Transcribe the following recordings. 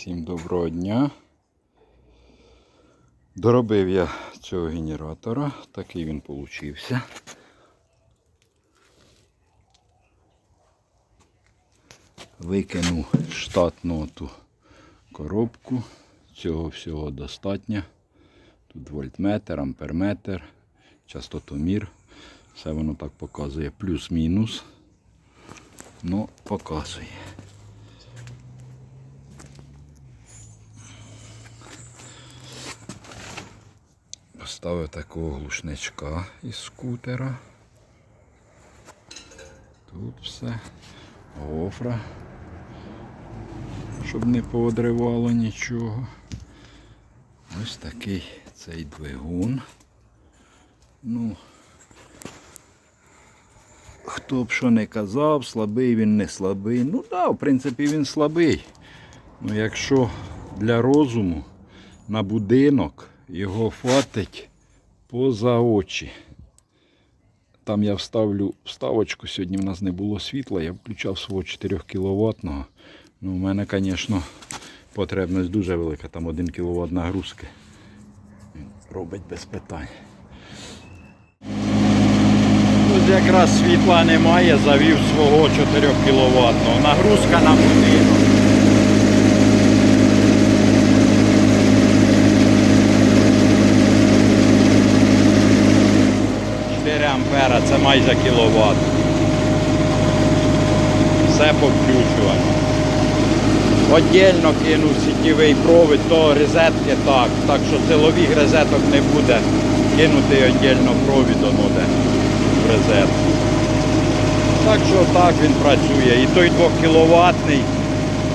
Всім доброго дня. Доробив я цього генератора, такий він получився. Викинув штатну ту коробку. Цього всього достатньо. Тут вольтметр, амперметр, частотомір. Все воно так показує плюс-мінус. Ну, показує. Поставив такого глушничка із скутера. Тут все. Гофра. Щоб не поодривало нічого. Ось такий цей двигун. Ну, хто б що не казав, слабий він не слабий. Ну так, да, в принципі, він слабий. Ну, якщо для розуму на будинок його хватить поза очі. Там я вставлю вставочку, сьогодні в нас не було світла, я включав свого 4 кВт. Ну, у мене, звісно, потребність дуже велика, там 1 кВт нагрузки. Він робить без питань. Тут якраз світла немає, завів свого 4 кВт. Нагрузка на будинок. 4 ампера це майже кіловат. Все повключувано. Отдельно кинув сітєвий провід, то розетки так. Так що силових розеток не буде. Кинути віддільно провід воно в розетку. Так що так він працює. І той 2 кіловатний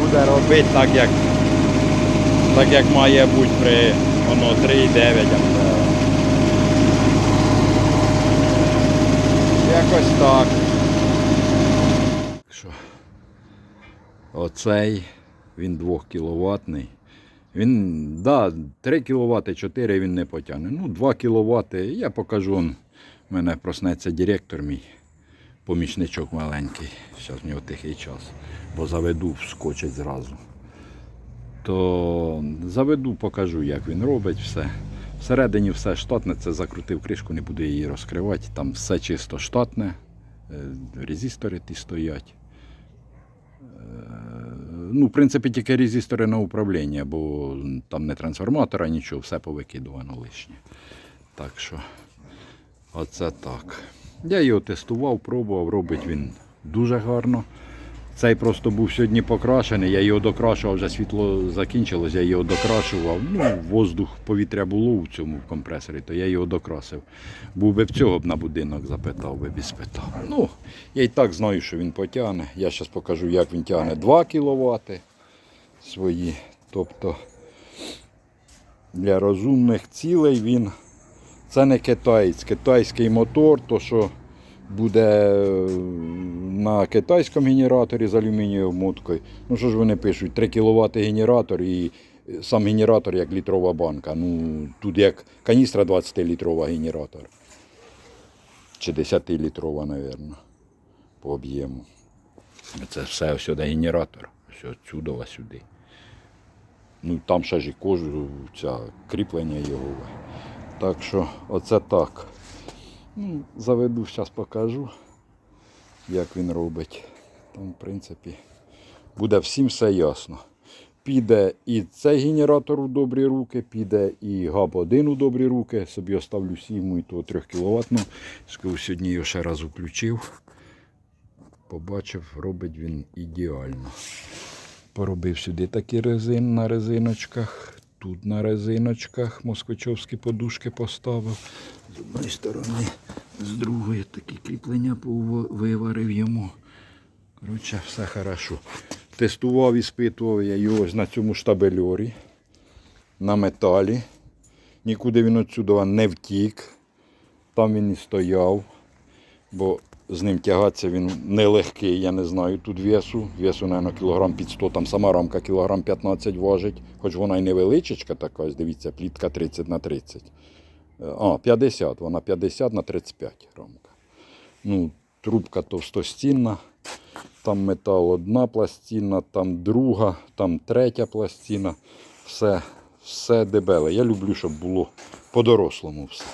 буде робити так, як, так, як має бути при воно 3,9 ампера. Якось так. Що? Оцей, він 2 кіловатний. Він, да, 3 кВт, 4 він не потягне. Ну, 2 кВт, я покажу. В мене проснеться директор мій, помічничок маленький. Зараз в нього тихий час. Бо заведу, вскочить зразу. То заведу, покажу, як він робить все. Всередині все штатне, це закрутив кришку, не буду її розкривати. Там все чисто штатне, е, резистори ті стоять. Е, Ну, в принципі, тільки резистори на управління, бо там не трансформатора, нічого, все повикидувано лишнє. Так що, оце так. Я його тестував, пробував, робить він дуже гарно. Цей просто був сьогодні покрашений, я його докрашував, вже світло закінчилось, я його докрашував. Ну, воздух, повітря було в цьому компресорі, то я його докрасив. Був би в цього б на будинок запитав би, без спитав. Ну, я і так знаю, що він потягне. Я зараз покажу, як він тягне 2 кВт свої. Тобто для розумних цілей він. Це не китаєць. Китайський мотор, то що буде е, на китайському генераторі з алюмінієвою моткою. Ну що ж вони пишуть, 3 кВт генератор і сам генератор як літрова банка. Ну, тут як каністра 20-літрова генератор. Чи 10-літрова, мабуть, по об'єму. Це все сюди генератор. Все отсюди сюди. Ну там ще ж і кожу, ця кріплення його. Так що оце так. Ну, заведу, зараз покажу, як він робить. Там, в принципі, буде всім все ясно. Піде і цей генератор у добрі руки, піде і ГАБ-1 у добрі руки. Собі оставлю сіму і того 3 кВт. Сьогодні його ще раз включив. Побачив, робить він ідеально. Поробив сюди такі резин на резиночках. Тут на резиночках москвичовські подушки поставив. З одної сторони, з другої такі кріплення виварив йому. Коротше, все хорошо. Тестував і спитував я його на цьому штабельорі, на металі. Нікуди він отсюди не втік. Там він і стояв, бо з ним тягатися він нелегкий, я не знаю тут весу. Весу, мабуть, кілограм під 100, там сама рамка кілограм 15 важить, хоч вона й невеличечка така, дивіться, плітка 30 на 30. Е, А, 50, вона 50 на 35 рамка. Ну, трубка товстостінна. Там метал одна пластина, там друга, там третя пластина. Все, все дебеле. Я люблю, щоб було по-дорослому все.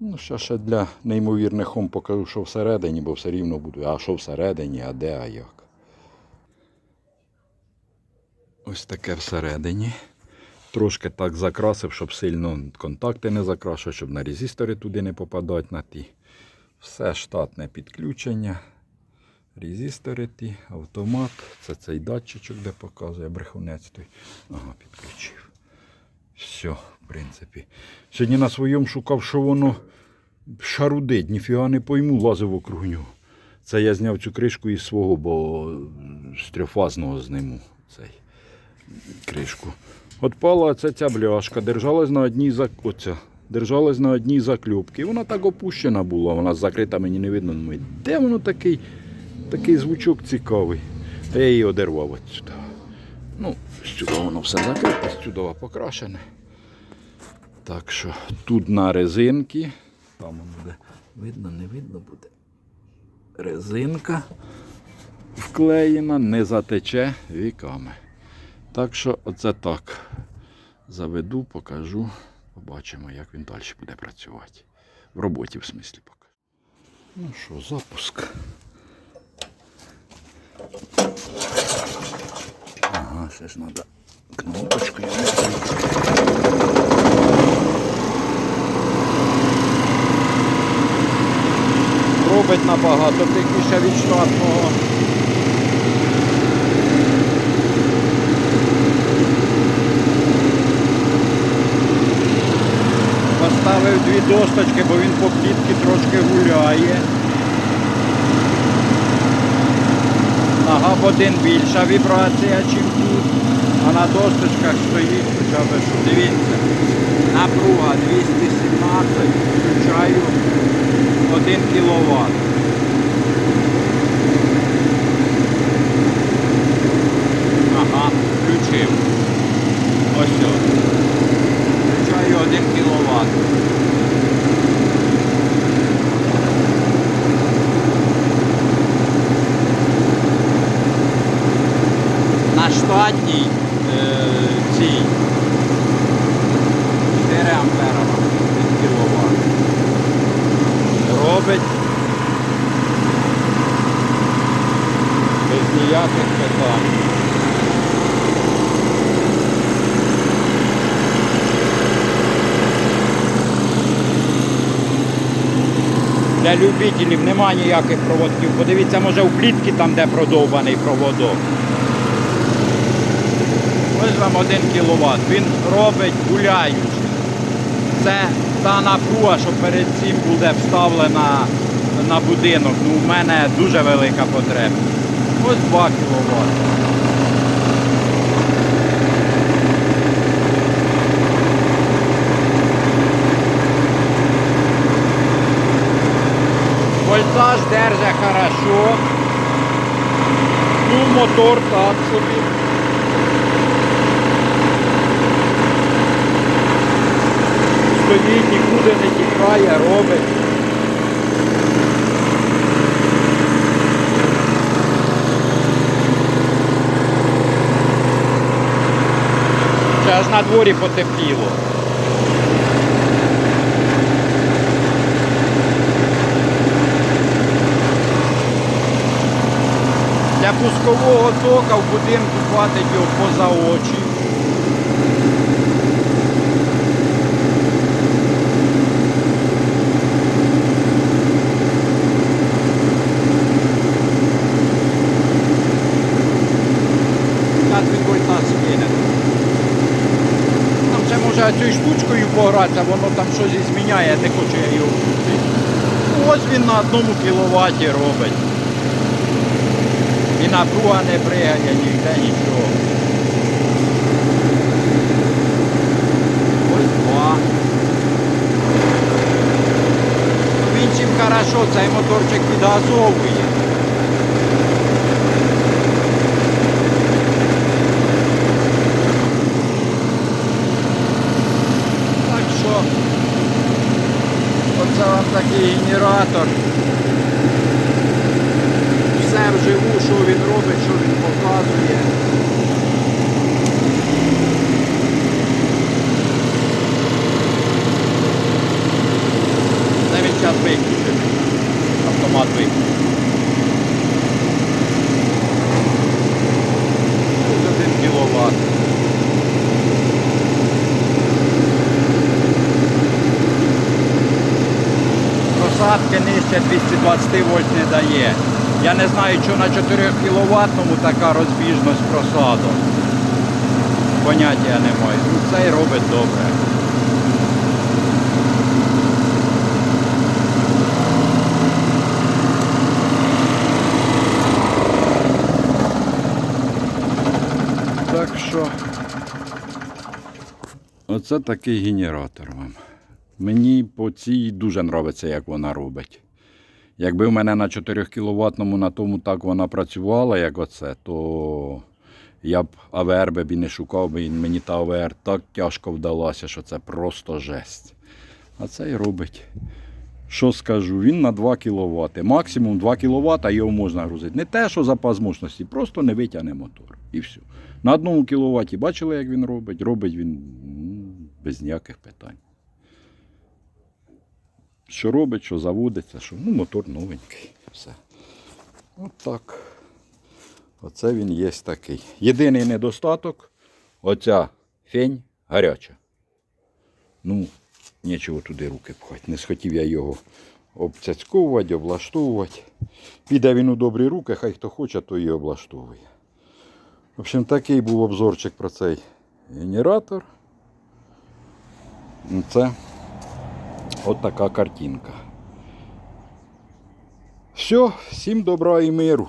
Ну, ще ще для неймовірних хом покажу, що всередині, бо все рівно буду. А що всередині, а де, а як. Ось таке всередині. Трошки так закрасив, щоб сильно контакти не закрашувати, щоб на резистори туди не попадати на ті. Все штатне підключення. Резистори ті, автомат. Це цей датчичок, де показує брехунець той. Ага, підключив. Все, в принципі. Сьогодні на своєму шукав, що воно шарудить, ніфіга не пойму, лазив округ нього. Це я зняв цю кришку із свого, бо з трьохфазного зниму цей кришку. Отпала ця ця бляшка, держалась на одній зак... оця, держалась на одній закльопці. Вона так опущена була, вона закрита, мені не видно. Думаю, де воно такий, такий звучок цікавий. Та я її одервав отсюди. Ну, сюди воно все закрите, сюди покрашене. Так що тут на резинки. Там воно буде видно, не видно буде. Резинка вклеєна, не затече віками. Так що оце так. Заведу, покажу, побачимо, як він далі буде працювати. В роботі, в смислі покажу. Ну що, запуск. Ага, ще ж треба кнопочкою. Робить набагато тихіше від штатного. Поставив дві досточки, бо він по плітки трошки гуляє. Нога в один більша вібрація, чим тут. А на досточках стоїть хоча б що. Дивіться. Напруга 217, включаю 1 кВт. Ага, включив. Ось все. Включаю 1 кВт. На е, цій 4 ампера 1 кВт. Робить без ніяких питань. Для любителів немає ніяких проводків. Подивіться, може у плітки там, де продовбаний проводок. Ось вам 1 кВт. Він робить гуляючи. Це та напруга, що перед цим буде вставлена на будинок. Ну, у мене дуже велика потреба. Ось 2 кВт. Вольтаж держить хорошо. Ну, мотор так собі. Стоїть, нікуди не тікає, робить. Зараз на дворі потепліло. Для пускового тока в будинку хватить його поза очі. Як він вольта скине. Там цією штучкою погратися, воно там щось зміняє, не хочу я його вкрутити. Ну, Ось він на одному кіловаті робить. І напруга не пригає ніде нічого. Ось два. Ну, Він чим хорошо, цей моторчик підгазовує. трактор. Все вживу, що він робить, що він показує. Навіть час виключений. Автомат виключений. 20 вольт не дає. Я не знаю, що на 4 кВт така розбіжність просадок. Поняття не маю. Ну, цей робить добре. Так що оце такий генератор вам. Мені по цій дуже подобається, як вона робить. Якби в мене на 4 кВт на тому так вона працювала, як оце, то я б АВР би не шукав, би, мені та АВР так тяжко вдалася, що це просто жесть. А це і робить. Що скажу, він на 2 кВт. Максимум 2 кВт його можна грузити. Не те, що запас мощності, просто не витягне мотор. І все. На 1 кВт бачили, як він робить? Робить він без ніяких питань. Що робить, що заводиться, що ну, мотор новенький. Все. От. Оце він є такий. Єдиний недостаток оця фень гаряча. Ну, нічого туди руки пхати. Не схотів я його обцяцьковувати, облаштовувати. Піде він у добрі руки, хай хто хоче, то і облаштовує. В общем, такий був обзорчик про цей генератор. Це от така картинка. Все, всім добра і миру.